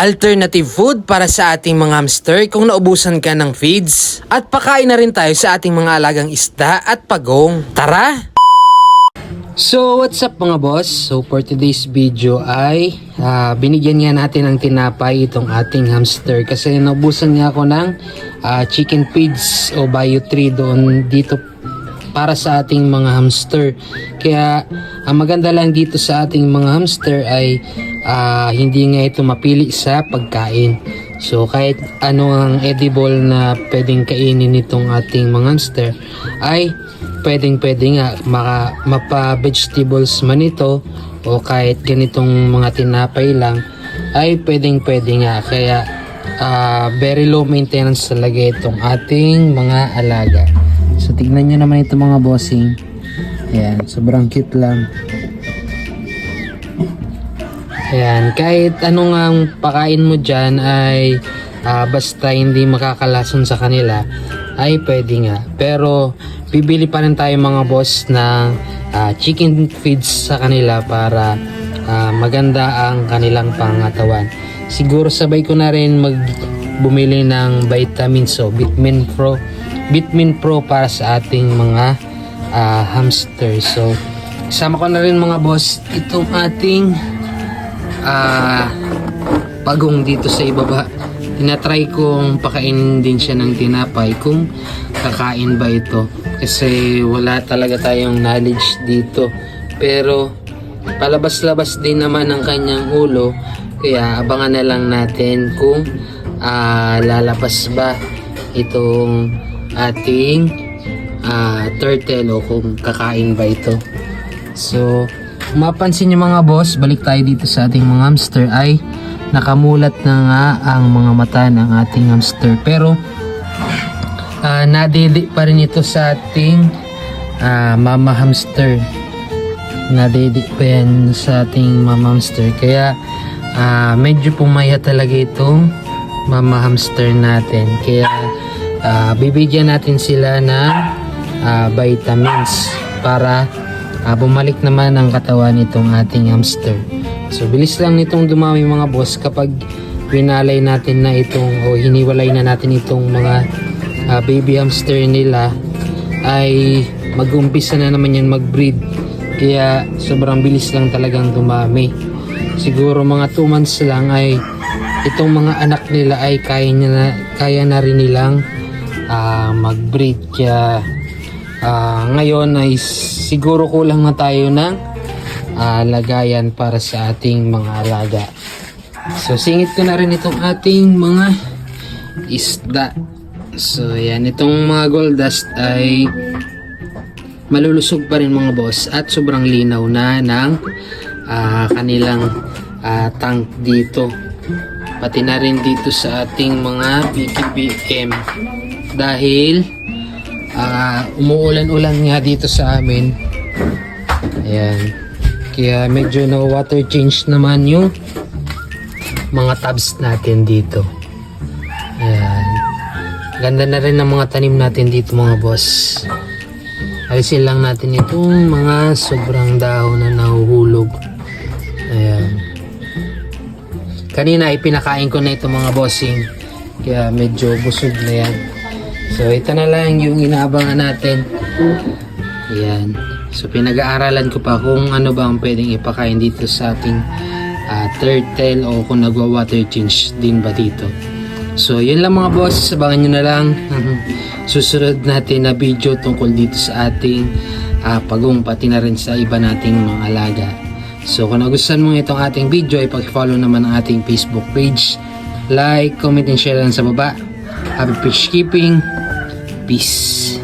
alternative food para sa ating mga hamster kung naubusan ka ng feeds. At pakain na rin tayo sa ating mga alagang isda at pagong. Tara! So, what's up mga boss? So, for today's video ay ah, binigyan nga natin ng tinapay itong ating hamster kasi naubusan nga ako ng ah, chicken feeds o bio 3 doon dito para sa ating mga hamster. Kaya ang maganda lang dito sa ating mga hamster ay ah, hindi nga ito mapili sa pagkain. So kahit ano ang edible na pwedeng kainin nitong ating mga hamster ay pwedeng pwede nga maka, mapa vegetables man ito o kahit ganitong mga tinapay lang ay pwedeng pwede nga kaya ah, very low maintenance talaga itong ating mga alaga so tignan nyo naman ito mga bossing. Ayan sobrang cute lang. Ayan kahit anong ang pakain mo dyan ay ah, basta hindi makakalason sa kanila ay pwede nga. Pero bibili pa rin tayo mga boss ng ah, chicken feeds sa kanila para ah, maganda ang kanilang pangatawan. Siguro sabay ko na rin mag bumili ng vitamins so Vitamin Pro Vitamin Pro para sa ating mga ah, hamster so kasama ko na rin mga boss itong ating ah pagong dito sa ibaba. Tinatry kong pakainin din siya ng tinapay. Kung kakain ba ito? Kasi wala talaga tayong knowledge dito. Pero palabas-labas din naman ang kanyang ulo. Kaya abangan na lang natin kung ah, lalabas ba itong ating ah, turtle kung kakain ba ito So, kung mapansin niyo mga boss, balik tayo dito sa ating mga hamster ay nakamulat na nga ang mga mata ng ating hamster. Pero, ah nadidi pa rin ito sa ating ah, mama hamster. Nadidi pa yan sa ating mama hamster. Kaya, ah, medyo pumaya talaga itong mama hamster natin. Kaya, ah, bibigyan natin sila ng ah, vitamins para Ah, bumalik naman ang katawan nitong ating hamster. So bilis lang nitong dumami mga boss kapag pinalay natin na itong o hiniwalay na natin itong mga ah, baby hamster nila ay mag-umpisa na naman yan mag-breed. Kaya sobrang bilis lang talagang dumami. Siguro mga 2 months lang ay itong mga anak nila ay kaya, na, kaya na rin nilang ah, mag-breed. Kaya Ah, ngayon ay siguro kulang na tayo ng ah, lagayan para sa ating mga alaga. So singit ko na rin itong ating mga isda. So yan, itong mga gold dust ay malulusog pa rin mga boss at sobrang linaw na ng ah, kanilang ah, tank dito. Pati na rin dito sa ating mga PKBM dahil Ah, umuulan-ulan nga dito sa amin. Ayan. Kaya medyo na water change naman yung mga tabs natin dito. Ayan. Ganda na rin ng mga tanim natin dito mga boss. Alisin lang natin itong mga sobrang dahon na nahuhulog. Ayan. Kanina ipinakain ko na ito mga bossing. Kaya medyo busog na yan. So ito na lang yung inaabangan natin. Ayan. So pinag-aaralan ko pa kung ano ba ang pwedeng ipakain dito sa ating ah, turtle o kung nagwa-water change din ba dito. So yun lang mga boss, abangan nyo na lang ang susunod natin na video tungkol dito sa ating ah, pagong pati na rin sa iba nating mga alaga. So kung nagustuhan mo itong ating video ay pag-follow naman ang ating Facebook page. Like, comment, and share lang sa baba. Happy fish keeping. Peace.